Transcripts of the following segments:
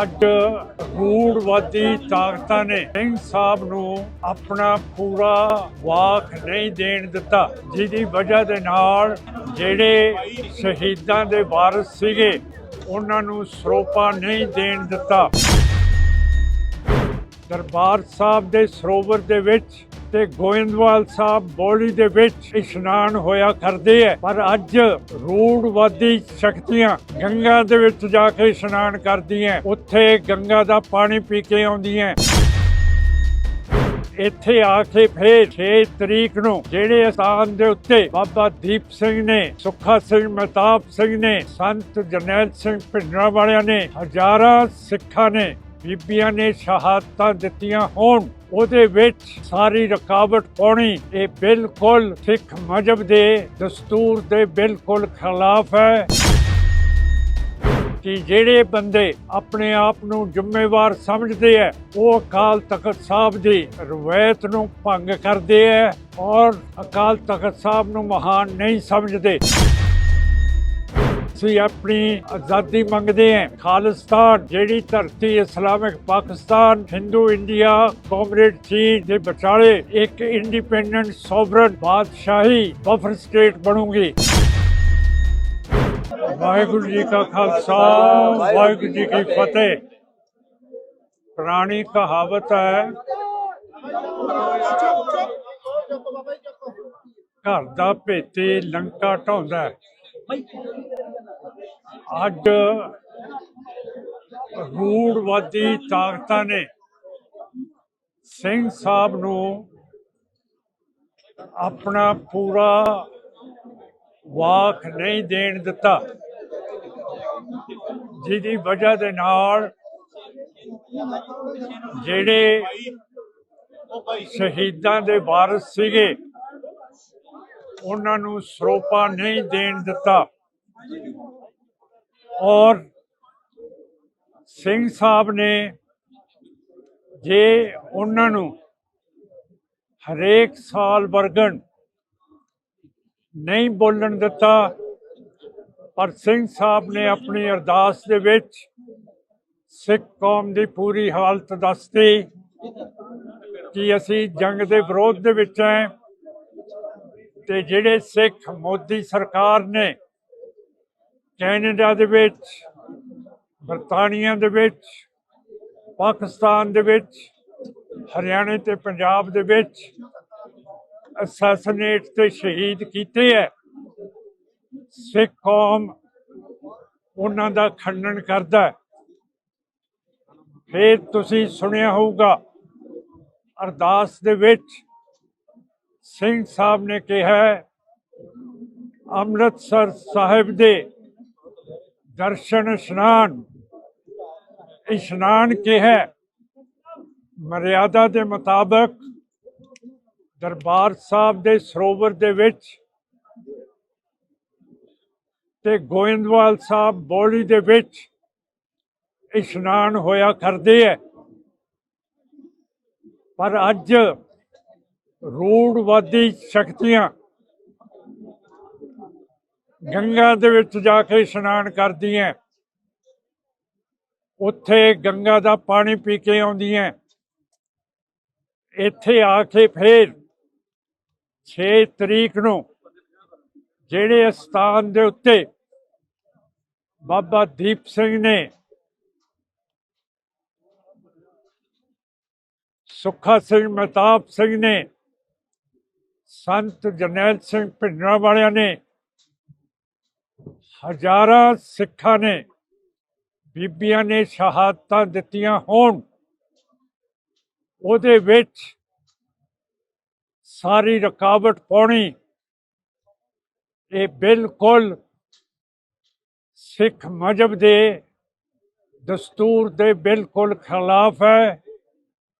ਅੱਜ ਰੂੜਵਾਦੀ ਤਾਕਤਾਂ ਨੇ ਸਿੰਘ ਸਾਹਿਬ ਨੂੰ ਆਪਣਾ ਪੂਰਾ ਵਾਕ ਨਹੀਂ ਦੇਣ ਦਿੱਤਾ, ਜਿਹਦੀ ਵਜ੍ਹਾ ਦੇ ਨਾਲ ਜਿਹੜੇ ਸ਼ਹੀਦਾਂ ਦੇ ਵਾਰਸ ਸੀਗੇ, ਉਹਨਾਂ ਨੂੰ ਸਰੋਪਾ ਨਹੀਂ ਦੇਣ ਦਿੱਤਾ। ਦਰਬਾਰ ਸਾਹਿਬ ਦੇ ਸਰੋਵਰ ਦੇ ਵਿੱਚ ਤੇ ਗੋਇੰਦਵਾਲ ਸਾਹਿਬ ਬੋਲੀ ਦੇ ਵਿੱਚ ਇਸ਼ਨਾਨ ਹੋਇਆ ਕਰਦੇ ਹੈ ਪਰ ਅੱਜ ਰੂੜਵਾਦੀ ਸ਼ਕਤੀਆਂ ਗੰਗਾ ਦੇ ਵਿੱਚ ਜਾ ਕੇ ਇਸ਼ਨਾਨ ਕਰਦੀਆਂ। ਉੱਥੇ ਗੰਗਾ ਦਾ ਪਾਣੀ ਪੀ ਕੇ ਆਉਂਦੀਆਂ। ਇੱਥੇ ਆ ਕੇ ਫੇਰ 6 ਤਰੀਕ ਨੂੰ ਜਿਹੜੇ ਸਥਾਨ ਦੇ ਉੱਤੇ ਬਾਬਾ ਦੀਪ ਸਿੰਘ ਨੇ, ਸੁੱਖਾ ਸਿੰਘ, ਮਹਿਤਾਬ ਸਿੰਘ ਨੇ, ਸੰਤ ਜਰਨੈਲ ਸਿੰਘ ਭਿੰਡਰਾਂ ਵਾਲਿਆਂ ਨੇ, ਹਜ਼ਾਰਾਂ ਸਿੱਖਾਂ ਨੇ ਬੀਬੀਆਂ ਨੇ ਸ਼ਹਾਦਤਾਂ ਦਿੱਤੀਆਂ ਹੋਣ, ਉਹਦੇ ਵਿੱਚ ਸਾਰੀ ਰੁਕਾਵਟ ਪਾਉਣੀ, ਇਹ ਬਿਲਕੁਲ ਸਿੱਖ ਮਜਬ ਦੇ ਦਸਤੂਰ ਦੇ ਬਿਲਕੁਲ ਖਿਲਾਫ ਹੈ। ਕਿ ਜਿਹੜੇ ਬੰਦੇ ਆਪਣੇ ਆਪ ਨੂੰ ਜ਼ਿੰਮੇਵਾਰ ਸਮਝਦੇ ਹੈ ਉਹ ਅਕਾਲ ਤਖਤ ਸਾਹਿਬ ਦੀ ਰਵਾਇਤ ਨੂੰ ਭੰਗ ਕਰਦੇ ਹੈ ਔਰ ਅਕਾਲ ਤਖਤ ਸਾਹਿਬ ਨੂੰ ਮਹਾਨ ਨਹੀਂ ਸਮਝਦੇ। ਅਸੀਂ ਆਪਣੀ ਆਜ਼ਾਦੀ ਮੰਗਦੇ ਹਾਂ। ਖਾਲਿਸਤਾਨ ਜਿਹੜੀ ਧਰਤੀ Islamic Pakistan, Hindu India, comrade ਚੀਨ ਦੇ ਵਿਚਾਲੇ ਇੱਕ ਇੰਡੀਪੈਂਡੈਂਟ, ਸੋਵਰਨ, ਬਾਦਸ਼ਾਹੀ, ਬਫਰ ਸਟੇਟ ਬਣੂਗੀ। ਵਾਹਿਗੁਰੂ ਜੀ ਕਾ ਖਾਲਸਾ, ਵਾਹਿਗੁਰੂ ਜੀ ਕੀ ਫਤਿਹ। ਪੁਰਾਣੀ ਕਹਾਵਤ ਹੈ, ਘਰ ਦਾ ਭੇਤੀ ਲੰਕਾ ਢਾਉਂਦਾ ਹੈ। ਅੱਜ ਰੂੜਵਾਦੀ ਤਾਕਤਾਂ ਨੇ ਸਿੰਘ ਸਾਹਿਬ ਨੂੰ ਆਪਣਾ ਪੂਰਾ ਵਾਕ ਨਹੀਂ ਦੇਣ ਦਿੱਤਾ, ਜਿਹਦੀ ਵਜ੍ਹਾ ਦੇ ਨਾਲ ਜਿਹੜੇ ਸ਼ਹੀਦਾਂ ਦੇ ਵਾਰਸ ਸੀਗੇ ਉਹਨਾਂ ਨੂੰ ਸਰੋਪਾ ਨਹੀਂ ਦੇਣ ਦਿੱਤਾ। ਔਰ ਸਿੰਘ ਸਾਹਿਬ ਨੇ ਜੇ ਉਹਨਾਂ ਨੂੰ ਹਰੇਕ ਸਾਲ ਵਰਗਣ ਨਹੀਂ ਬੋਲਣ ਦਿੱਤਾ, ਪਰ ਸਿੰਘ ਸਾਹਿਬ ਨੇ ਆਪਣੀ ਅਰਦਾਸ ਦੇ ਵਿੱਚ ਸਿੱਖ ਕੌਮ ਦੀ ਪੂਰੀ ਹਾਲਤ ਦੱਸਤੀ ਕਿ ਅਸੀਂ ਜੰਗ ਦੇ ਵਿਰੋਧ ਦੇ ਵਿੱਚ ਹੈ। ਤੇ ਜਿਹੜੇ ਸਿੱਖ ਮੋਦੀ ਸਰਕਾਰ ਨੇ ਕੈਨੇਡਾ ਦੇ ਵਿੱਚ, ਬਰਤਾਨੀਆ ਦੇ ਵਿੱਚ, ਪਾਕਿਸਤਾਨ ਦੇ ਵਿੱਚ, ਹਰਿਆਣੇ ਤੇ ਪੰਜਾਬ ਦੇ ਵਿੱਚ ਅਸੈਸੀਨੇਟ ਤੇ ਸ਼ਹੀਦ ਕੀਤੇ ਹੈ ਸਿੱਖ ਕੌਮ ਉਹਨਾਂ ਦਾ ਖੰਡਨ ਕਰਦਾ ਹੈ ਫਿਰ ਤੁਸੀਂ ਸੁਣਿਆ ਹੋਊਗਾ ਅਰਦਾਸ ਦੇ ਵਿੱਚ ਸਿੰਘ ਸਾਹਿਬ ਨੇ ਕਿਹਾ, ਅੰਮ੍ਰਿਤਸਰ ਸਾਹਿਬ ਦੇ ਦਰਸ਼ਨ ਇਸ਼ਨਾਨ। ਇਸ਼ਨਾਨ ਕਿਹਾ, ਮਰਿਆਦਾ ਦੇ ਮੁਤਾਬਕ ਦਰਬਾਰ ਸਾਹਿਬ ਦੇ ਸਰੋਵਰ ਦੇ ਵਿੱਚ ਤੇ ਗੋਇੰਦਵਾਲ ਸਾਹਿਬ ਬੋਲੀ ਦੇ ਵਿੱਚ ਇਸ਼ਨਾਨ ਹੋਇਆ ਕਰਦੇ ਹੈ। ਪਰ ਅੱਜ ਰੂੜਵਾਦੀ ਸ਼ਕਤੀਆਂ ਗੰਗਾ ਦੇ ਵਿੱਚ ਜਾ ਕੇ ਇਸ਼ਨਾਨ ਕਰਦੀਆਂ। ਉੱਥੇ ਗੰਗਾ ਦਾ ਪਾਣੀ ਪੀ ਕੇ ਆਉਂਦੀਆਂ। ਇੱਥੇ ਆ ਕੇ ਫੇਰ 6 ਤਰੀਕ ਨੂੰ ਜਿਹੜੇ ਸਥਾਨ ਦੇ ਉੱਤੇ ਬਾਬਾ ਦੀਪ ਸਿੰਘ ਨੇ ਸੁੱਖਾ ਸਿੰਘ ਮਹਿਤਾਬ ਸਿੰਘ ਨੇ ਸੰਤ ਜਰਨੈਲ ਸਿੰਘ ਭਿੰਡਰਾਂ ਵਾਲਿਆਂ ਨੇ ਹਜ਼ਾਰਾਂ ਸਿੱਖਾਂ ਨੇ ਬੀਬੀਆਂ ਨੇ ਸ਼ਹਾਦਤਾਂ ਦਿੱਤੀਆਂ ਹੋਣ, ਉਹਦੇ ਵਿੱਚ ਸਾਰੀ ਰੁਕਾਵਟ ਪਾਉਣੀ, ਇਹ ਬਿਲਕੁਲ ਸਿੱਖ ਮਜਬ ਦੇ ਦਸਤੂਰ ਦੇ ਬਿਲਕੁਲ ਖਿਲਾਫ ਹੈ,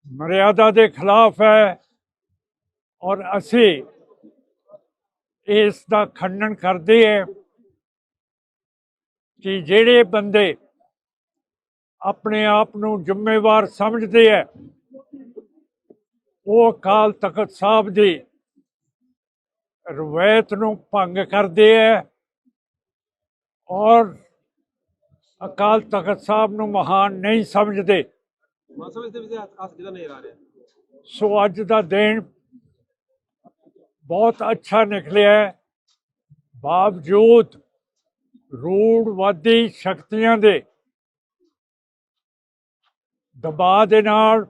ਮਰਿਆਦਾ ਦੇ ਖਿਲਾਫ ਹੈ। ਔਰ ਅਸੀਂ ਇਸ ਦਾ ਖੰਡਨ ਕਰਦੇ ਹਾਂ ਕਿ ਜਿਹੜੇ ਬੰਦੇ ਆਪਣੇ ਆਪ ਨੂੰ ਜ਼ਿੰਮੇਵਾਰ ਸਮਝਦੇ ਹੈ ਉਹ ਅਕਾਲ ਤਖਤ ਸਾਹਿਬ ਦੀ ਰਵਾਇਤ ਨੂੰ ਭੰਗ ਕਰਦੇ ਹੈ ਔਰ ਅਕਾਲ ਤਖਤ ਸਾਹਿਬ ਨੂੰ ਮਹਾਨ ਨਹੀਂ ਸਮਝਦੇ। ਸੋ ਅੱਜ ਦਾ ਦਿਨ ਬਹੁਤ ਅੱਛਾ ਨਿਕਲਿਆ ਬਾਵਜੂਦ ਰੂੜਵਾਦੀ ਸ਼ਕਤੀਆਂ ਦੇ ਦਬਾਅ ਦੇ ਨਾਲ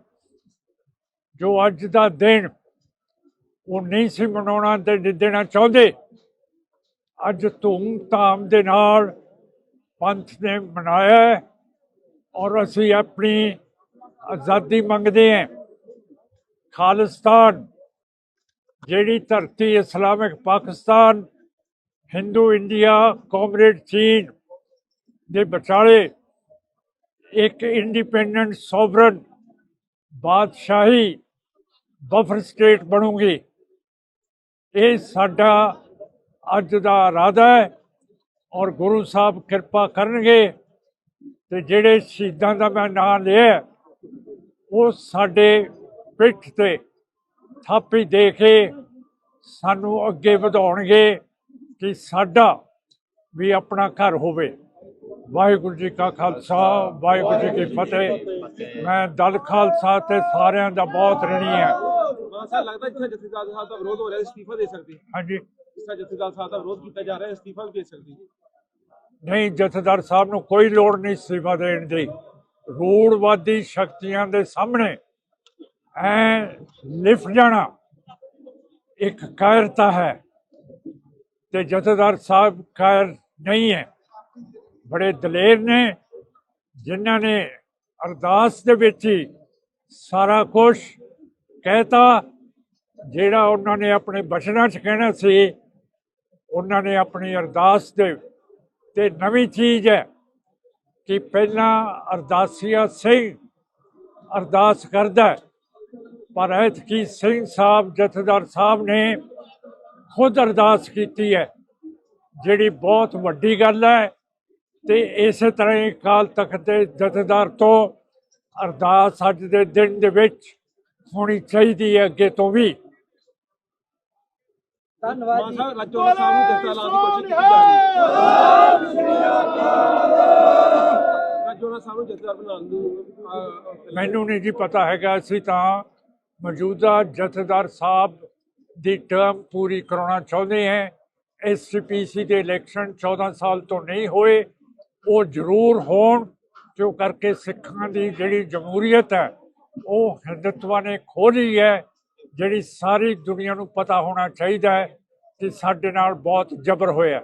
ਜੋ ਅੱਜ ਦਾ ਦਿਨ ਉਹ ਨਹੀਂ ਸੀ ਮਨਾਉਣਾ ਤੇ ਦੇਣਾ ਚਾਹੁੰਦੇ, ਅੱਜ ਧੂਮ-ਧਾਮ ਦੇ ਨਾਲ ਪੰਥ ਨੇ ਮਨਾਇਆ ਔਰ ਅਸੀਂ ਆਪਣੀ ਆਜ਼ਾਦੀ ਮੰਗਦੇ ਹਾਂ। ਖਾਲਿਸਤਾਨ ਜਿਹੜੀ ਧਰਤੀ Islamic Pakistan, Hindu India, comrade ਚੀਨ ਦੇ ਵਿਚਾਲੇ ਇੱਕ ਇੰਡੀਪੈਂਡੈਂਟ ਸੋਵਰਨ ਬਾਦਸ਼ਾਹੀ ਬਫਰ ਸਟੇਟ ਬਣੂਗੀ। ਇਹ ਸਾਡਾ ਅੱਜ ਦਾ ਇਰਾਦਾ ਹੈ ਔਰ ਗੁਰੂ ਸਾਹਿਬ ਕਿਰਪਾ ਕਰਨਗੇ ਤੇ ਜਿਹੜੇ ਸ਼ਹੀਦਾਂ ਦਾ ਮੈਂ ਨਾਮ ਲਿਆ, ਉਹ ਸਾਡੇ ਪਿੱਠ ਤੇ ਥਾਪੀ ਦੇ ਕੇ ਸਾਨੂੰ ਅੱਗੇ ਵਧਾਉਣਗੇ ਕਿ ਸਾਡਾ ਵੀ ਆਪਣਾ ਘਰ ਹੋਵੇ। ਵਾਹਿਗੁਰੂ ਜੀ ਕਾ ਖਾਲਸਾ ਵਾਹਿਗੁਰੂ ਜੀ ਕੀ ਫਤਿਹ। ਮੈਂ ਦਲ ਖਾਲਸਾ ਤੇ ਸਾਰਿਆਂ ਦਾ ਬਹੁਤ ਰਣੀ ਹਾਂ। ਮਾਨ ਸਾਹਿਬ ਲੱਗਦਾ ਜਿੱਥੇ ਜਥੇਦਾਰ ਸਾਹਿਬ ਦਾ ਵਿਰੋਧ ਹੋ ਰਿਹਾ ਅਸਤੀਫਾ ਦੇ ਸਕਦੇ। ਹਾਂਜੀ। ਜਿਸ ਤਰ੍ਹਾਂ ਜਥੇਦਾਰ ਸਾਹਿਬ ਦਾ ਵਿਰੋਧ ਕੀਤਾ ਜਾ ਰਿਹਾ ਹੈ ਅਸਤੀਫਾ ਵੀ ਦੇ ਸਕਦੇ। ਨਹੀਂ ਜਥੇਦਾਰ ਸਾਹਿਬ ਨੂੰ ਕੋਈ ਲੋੜ ਨਹੀਂ ਅਸਤੀਫਾ ਦੇਣ ਦੀ। ਰੂੜਵਾਦੀ ਸ਼ਕਤੀਆਂ ਦੇ ਸਾਹਮਣੇ ਐ ਲਿਫਟ ਜਾਣਾ। ਇੱਕ ਕਾਇਰਤਾ ਹੈ ਤੇ ਜਥੇਦਾਰ ਸਾਹਿਬ ਕਾਇਰ ਨਹੀਂ ਹੈ। ਬੜੇ ਦਲੇਰ ਨੇ, ਜਿਨ੍ਹਾਂ ਨੇ ਅਰਦਾਸ ਦੇ ਵਿੱਚ ਹੀ ਸਾਰਾ ਕੁਝ ਕਹਿਤਾ, ਜਿਹੜਾ ਉਹਨਾਂ ਨੇ ਆਪਣੇ ਬਚਨਾਂ 'ਚ ਕਹਿਣਾ ਸੀ, ਉਹਨਾਂ ਨੇ ਆਪਣੀ ਅਰਦਾਸ ਦੇ ਤੇ ਨਵੀਂ ਚੀਜ਼ ਹੈ ਕਿ ਪਹਿਲਾਂ ਅਰਦਾਸੀਆ ਸਿੰਘ ਅਰਦਾਸ ਕਰਦਾ ਪਰ ਐਤਕੀ ਸਿੰਘ ਸਾਹਿਬ ਜਥੇਦਾਰ ਸਾਹਿਬ ਨੇ ਖੁਦ ਅਰਦਾਸ ਕੀਤੀ ਹੈ। ਜਿਹੜੀ ਬਹੁਤ ਵੱਡੀ ਗੱਲ ਹੈ ਤੇ ਇਸੇ ਤਰ੍ਹਾਂ ਹੀ ਕਾਲ ਤਖਤ ਦੇ ਜਥੇਦਾਰ ਤੋਂ ਅਰਦਾਸ ਅੱਜ ਦੇ ਦਿਨ ਦੇ ਵਿੱਚ ਹੋਣੀ ਚਾਹੀਦੀ ਹੈ ਅੱਗੇ ਤੋਂ ਵੀ। ਮਾਨ ਸਾਹਿਬ ਰਾਜੋਲਾ ਸਾਹਿਬ ਨੂੰ ਜਥੇਦਾਰ ਲਾਉਣ ਦੀ ਕੋਸ਼ਿਸ਼ ਕੀਤੀ ਜਾ ਰਹੀ ਹੈ। ਰਾਜੋਲਾ ਸਾਹਿਬ ਨੂੰ ਜਥੇਦਾਰ ਬਣਾਉਣ ਨੂੰ ਅਹ, ਮੈਨੂੰ ਨਹੀਂ ਜੀ ਪਤਾ ਹੈਗਾ ਅਸੀਂ ਤਾਂ ਮੌਜੂਦਾ ਜਥੇਦਾਰ ਸਾਹਿਬ ਦੀ ਟਰਮ ਪੂਰੀ ਕਰਾਉਣਾ ਚਾਹੁੰਦੇ ਹਾਂ। ਐਸਸੀਪੀਸੀ ਦੇ ਇਲੈਕਸ਼ਨ 14 ਸਾਲ ਤੋਂ ਨਹੀਂ ਹੋਏ, ਉਹ ਜ਼ਰੂਰ ਹੋਣ, ਜੋ ਕਰਕੇ ਸਿੱਖਾਂ ਦੀ ਜਿਹੜੀ ਜਮਹੂਰੀਅਤ ਹੈ, ਉਹ ਹਿੰਦੁਤਵਾਂ ਨੇ ਖੋਲੀ ਹੈ, ਜਿਹੜੀ ਸਾਰੀ ਦੁਨੀਆ ਨੂੰ ਪਤਾ ਹੋਣਾ ਚਾਹੀਦਾ ਹੈ ਕਿ ਸਾਡੇ ਨਾਲ ਬਹੁਤ ਜ਼ਬਰ ਹੋਇਆ।